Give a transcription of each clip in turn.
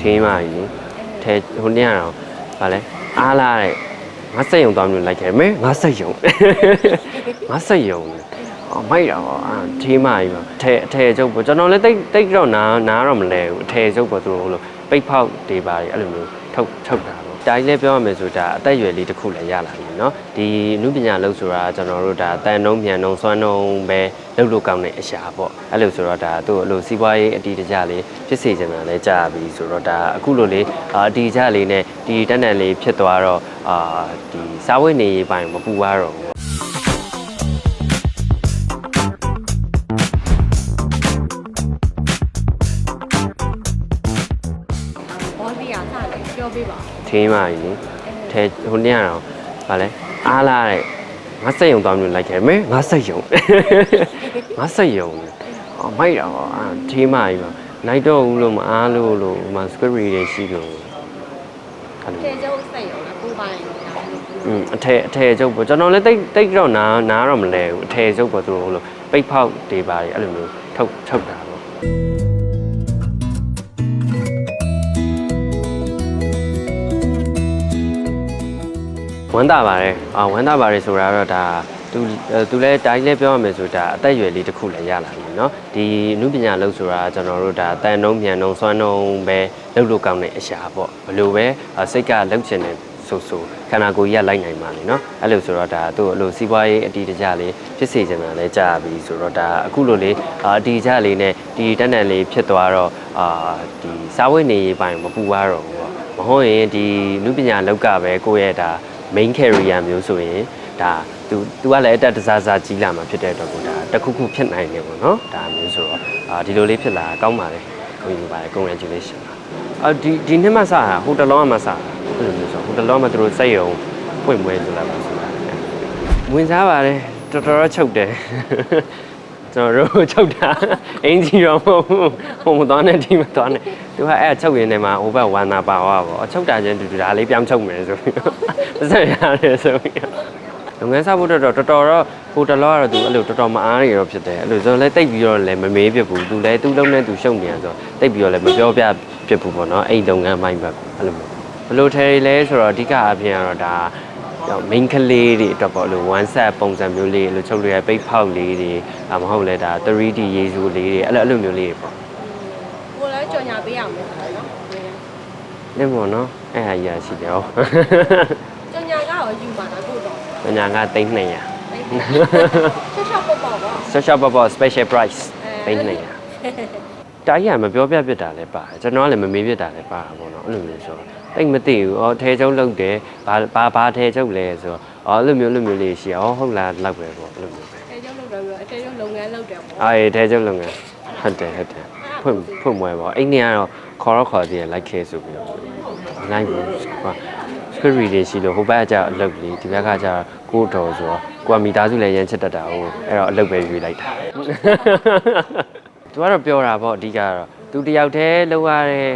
ထင်းပါကြီးထဲဟိုနေ့ကတော့ဗာလဲအားလာတဲ့ငါစက်ယုံသွားမျိုးလိုက်ခဲ့မယ်ငါစက်ယုံငါစက်ယုံအော်မိုက်တာပေါ့အာထင်းမကြီးပါထဲအထဲကျုပ်ပေါ့ကျွန်တော်လည်းတိတ်တိတ်တော့နားနားတော့မလဲဘူးအထဲကျုပ်ပေါ့သူတို့လို့ပိတ်ဖောက်တွေပါအဲ့လိုမျိုးထုတ်ထုတ်တာပေါ့ တိုင်းလည်းပြောရမယ်ဆိုဒါအသက်အရွယ်လေးတစ်ခုလည်းရလာပြီเนาะဒီနုပညာလို့ဆိုတာကျွန်တော်တို့ဒါတန်နှုံးမြန်နှုံးစွမ်းနှုံးပဲလုပ်လို့ကောင်းတဲ့အရာပေါ့အဲ့လိုဆိုတော့ဒါသူ့အလိုစီးပွားရေးအတီးတကြလေးဖြစ်စေချင်တာလည်းကြာပြီဆိုတော့ဒါအခုလိုလေးအာအတီးတကြလေးနဲ့ဒီတန်တန်လေးဖြစ်သွားတော့အာဒီစားဝတ်နေရေးပိုင်းမပူရတော့ဘူး ဘော ပြပါထင်းပါကြီးထဲဟိုနေ့ကတော့ဗာလဲအားလာတဲ့ငါစက်ယုံသွားမျိုးလိုက်ခဲ့မယ်ငါစက်ယုံငါစက်ယုံအော်မိုက်တာပေါ့အာထင်းပါကြီးပါနိုင်တော့ဘူးလို့မအားလို့လို့ဟိုမှာ script read တွေရှိလို့အဲ့လိုကျေကျုပ်စိတ်ရောလားကိုပိုင်ရောလားอืมအထည်အထည်ကျုပ်ပေါ့ကျွန်တော်လည်းတိတ်တိတ်တော့နားနားတော့မလဲဘူးအထည်ကျုပ်ပေါ့သူတို့လို့ပိတ်ဖောက်တွေပါတယ်အဲ့လိုမျိုးထုတ်ထုတ်တာပေါ့ ဝမ်းသာပါတယ်အာဝမ်းသာပါတယ်ဆိုတာတော့ဒါသူသူလည်းတိုင်းလည်းပြောရမယ်ဆိုဒါအသက်အရွယ်လေးတစ်ခုလည်းရလာပြီเนาะဒီအမှုပညာလို့ဆိုတာကျွန်တော်တို့ဒါတန်နှုံးမြန်နှုံးစွမ်းနှုံးပဲလုပ်လို့ကောင်းတဲ့အရာပေါ့ဘလို့ပဲအာစိတ်ကလှုပ်ချင်တယ်ဆိုဆိုခန္ဓာကိုယ်ကြီးကလိုက်နိုင်ပါလေเนาะအဲ့လိုဆိုတော့ဒါသူ့အလိုစီးပွားရေးအတီးတကြလေးဖြစ်စေချင်တာလည်းကြာပြီဆိုတော့ဒါအခုလိုလေးအာအတီးတကြလေးနဲ့ဒီတန်တန်လေးဖြစ်သွားတော့အာဒီစားဝတ်နေရေးပိုင်းမပူရတော့ဘူးပေါ့မဟုတ်ရင်ဒီနုပညာလောက်ကပဲကိုယ့်ရဲ့ဒါ main career မျိုးဆိုရင်ဒါသူသူကလည်းအတက်တစားစားကြီးလာမှာဖြစ်တဲ့အတွက်ကိုဒါတစ်ခုခုဖြစ်နိုင်တယ်ပေါ့နော်ဒါမျိုးဆိုတော့အာဒီလိုလေးဖြစ်လာတာကောင်းပါလေကိုယူပါတယ် congratulation ပါအာဒီဒီနှစ်မှစတာဟိုတလောကမှစတာအဲ့လိုမျိုးဆိုဟိုတလောကမှသူတို့စိတ်ယုံပွင့်ပွဲဆိုလာပါဆိုတာဝင်စားပါတယ်တော်တော်တော့ချုပ်တယ် ကျွန်တော်တို့ချုပ်တာအင်ဂျီရောမဟုတ်ဘူးဟိုမသွားနဲ့ဒီမသွားနဲ့သူကအဲ့ချုပ်ရင်းထဲမှာဟိုဘက်ဝမ်းသာပါသွားပါအချုပ်တာချင်းတူတူဒါလေးပြောင်းချုပ်မယ်ဆိုပြီးတော့ပတ်စံရတယ်ဆိုပြီးတော့လုပ်ငန်းစဖို့တော့တော်တော်တော့ဟိုတလောကတော့သူအဲ့လိုတော်တော်မအားရတော့ဖြစ်တယ်အဲ့လိုဆိုလည်းတိတ်ပြီးတော့လည်းမမေးဖြစ်ဘူးသူလည်းသူ့လုံးနဲ့သူရှုပ်နေရဆိုတိတ်ပြီးတော့လည်းမပြောပြဖြစ်ဘူးပေါ့နော်အဲ့ဒီလုပ်ငန်းပိုင်းပဲအဲ့လိုမျိုးဘယ်လိုထဲလဲဆိုတော့အဓိကအပြင်ကတော့ဒါ တော့ main ကလေးတွေအတွက်ပေါ့လို့ one set ပုံစံမျိုးလေးလို့ချုပ်ရပိတ်ဖောက်လေးတွေအမဟုတ်လဲဒါ 3D ရေစုလေးတွေအဲ့လိုအဲ့လိုမျိုးလေးတွေပေါ့ကိုလည်းကြော်ညာပေးရမယ်ဆိုတော့နင်းပေါ့နော်အဲ့ဟာကြီးရရှိတယ်ဟောကြော်ညာကတော့ယူပါတာကိုတော့ညာကသိန်း200ဆက်ရှော့ပေါ့ပေါ့ပေါ့ဆက်ရှော့ပေါ့ပေါ့ special price အဲသိန်း200 တာကြီးကမပြောပြပြတာလည်းပါတယ်ကျွန်တော်ကလည်းမမေးပြတာလည်းပါတာပေါ့နော်အဲ့လိုမျိုးဆိုတော့တိတ်မသိဘူးအော်ထဲကျုံလုပ်တယ်ဘာဘာဘာထဲကျုပ်လဲဆိုတော့အော်အဲ့လိုမျိုးအဲ့လိုမျိုးလေးရှိအော်ဟုတ်လားလောက်ပဲပေါ့အဲ့လိုမျိုးပဲအဲကျုပ်လုပ်တယ်ပြီးတော့အဲကျုပ်လုပ်ငန်းလုပ်တယ်ပေါ့အေးထဲကျုပ်လုပ်ငန်းဟုတ်တယ်ဟုတ်တယ်ဖွင့်ဖွင့်မွဲပေါ့အဲ့နေကတော့ခေါ်တော့ခေါ်သေးတယ်လိုက်ခဲဆိုပြီးတော့လိုက်ဘူးဟာ script reading ရှိလို့ဟိုဘက်ကကျအလုပ်လေးဒီဘက်ကကျကိုယ်တော်ဆိုတော့ကိုကမိသားစုလည်းရမ်းချစ်တတ်တာဟုတ်အဲ့တော့အလုပ်ပဲရွေးလိုက်တာ သူကတော့ပြောတာပေါ့အဓိကတော့သူတယောက်တည်းလုပ်ရတဲ့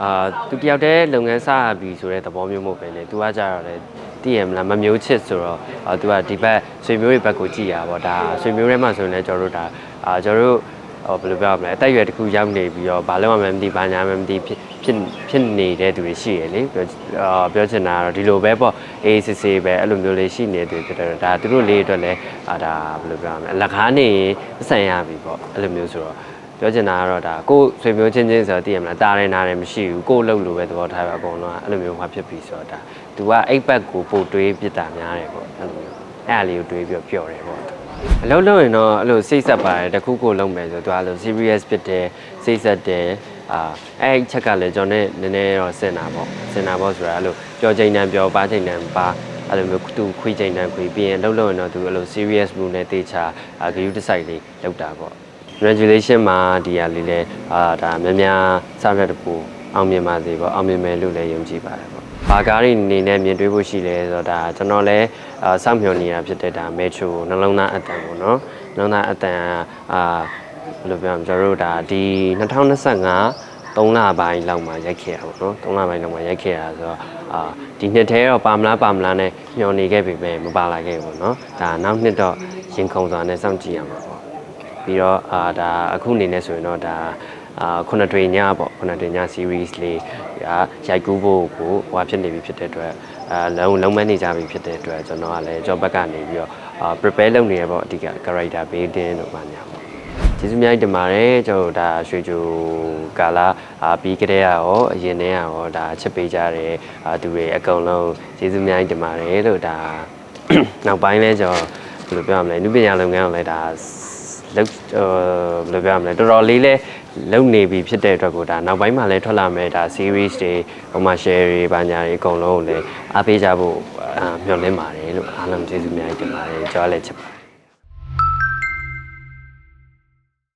အာသူတယောက်တည်းလုပ်ငန်းစရပြီဆိုတဲ့သဘောမျိုးမဟုတ်ပဲလေသူကကြတော့လေတည်ရမလားမမျိုးချစ်ဆိုတော့အာသူကဒီဘက်ဆွေမျိုးတွေဘက်ကိုကြည့်ရပါပေါ့ဒါဆွေမျိုးတွေမှဆိုရင်လည်းကျွန်တော်တို့ဒါအာကျွန်တော်တို့ဟိုဘယ်လိုပြောရမလဲအသက်အရွယ်တစ်ခုရောက်နေပြီးတော့ဘာလို့မှမသိဘာညာမှမသိဖြစ်ဖြစ်ဖြစ်နေတဲ့သူတွေရှိရလေပြောအာပြောချင်တာကတော့ဒီလိုပဲပေါ့အေးစစ်စစ်ပဲအဲ့လိုမျိုးလေးရှိနေတယ်ဖြစ်တယ်ဒါသူတို့လေးအတွက်လည်းအာဒါဘယ်လိုပြောရမလဲအလကားနေအဆန်ရပြီပေါ့အဲ့လိုမျိုးဆိုတော့ ပြောချင်တာကတော့ဒါကိုယ်ဆွေမျိုးချင်းချင်းဆိုတော့သိရမလားတားရဲနားရဲမရှိဘူးကိုယ်လှုပ်လို့ပဲသဘောထားပဲအကုန်လုံးကအဲ့လိုမျိုးမှဖြစ်ပြီဆိုတော့ဒါသူကအိပ်ဘက်ကိုပို့တွေးပြစ်တာများတယ်ပေါ့အဲ့လိုမျိုးအဲ့အလေးကိုတွေးပြီးတော့ပျော်တယ်ပေါ့အလုပ်လုပ်ရင်တော့အဲ့လိုစိတ်ဆက်ပါတယ်တခုခုလုပ်မယ်ဆိုတော့သူကအဲ့လို serious ဖြစ်တယ်စိတ်ဆက်တယ်အာအဲ့ဒီချက်ကလည်းကျွန်တော်နဲ့နည်းနည်းတော့စင်တာပေါ့စင်တာပေါ့ဆိုတာအဲ့လိုကြောချိန်တန်ပြောပါချိန်တန်ပါအဲ့လိုမျိုးသူခွေးချိန်တန်ခွေးပြီးရင်လှုပ်လို့ရင်တော့သူအဲ့လို serious မှုနဲ့တေချာဂရုတစိုက်လေးလုပ်တာပေါ့ congratulation မှာဒီဟာလေးလဲအာဒါများများစားရတဲ့ပူအောင်မြင်ပါစေပေါ့အောင်မြင်မယ်လို့လည်းယုံကြည်ပါတယ်ပေါ့ဘာကားတွေအနေနဲ့မြင်တွေ့ဖို့ရှိလဲဆိုတော့ဒါကျွန်တော်လည်းအာစောင့်မျှော်နေတာဖြစ်တဲ့ဒါ metro နှလုံးသားအတန်ပေါ့နော်နှလုံးသားအတန်အာဘယ်လိုပြောရမလဲကျွန်တော်တို့ဒါဒီ2025 3လပိုင်းလောက်မှာရိုက်ခဲ့တာပေါ့နော်3လပိုင်းလောက်မှာရိုက်ခဲ့တာဆိုတော့အာဒီနှစ်ထဲတော့ပါမလားပါမလားနဲ့ညှော်နေခဲ့ပြီပဲမပါလာခဲ့ဘူးပေါ့နော်ဒါနောက်နှစ်တော့ရင်ခုန်စွာနဲ့စောင့်ကြည့်ရမှာပေါ့ ပြီးတော့အာဒါအခုအနေနဲ့ဆိုရင်တော့ဒါအာခုနှစ်တွင်ညပေါ့ခုနှစ်တွင်ည series လေးကရိုက်ကူးဖို့ကိုဟိုဖြစ်နေပြီဖြစ်တဲ့အတွက်အာလုံးလုံးမနေကြပြီဖြစ်တဲ့အတွက်ကျွန်တော်ကလည်း job ဘက်ကနေပြီးတော့အာ prepare လုပ်နေရပေါ့အဓိက character building တို့ပါညာပေါ့ကျေးဇူးအများကြီးတင်ပါတယ်ကျွန်တော်တို့ဒါရွှေချိုကာလာအာပြီးကြတဲ့ရောအရင်တည်းကရောဒါချစ်ပေးကြတယ်အာသူတွေအကုန်လုံးကျေးဇူးအများကြီးတင်ပါတယ်လို့ဒါနောက်ပိုင်းလဲကျွန်တော်ဘယ်လိုပြောရမလဲနုပညာလုပ်ငန်းကိုလည်းဒါ လောက်ဟိုဘယ်လိုပြောရမလဲတော်တော်လေးလဲလုံနေပြီဖြစ်တဲ့အတွက်ကိုဒါနောက်ပိုင်းမှာလည်းထွက်လာမယ်ဒါ series တွေဟိုမှာ share တွေဘာညာတွေအကုန်လုံးကိုလည်းအားပေးကြဖို့အာမျှော်လင့်ပါတယ်လို့အားလုံးကျေးဇူးအများကြီးတင်ပါတယ်ကျွန်တော်လည်းချစ်ပါတယ်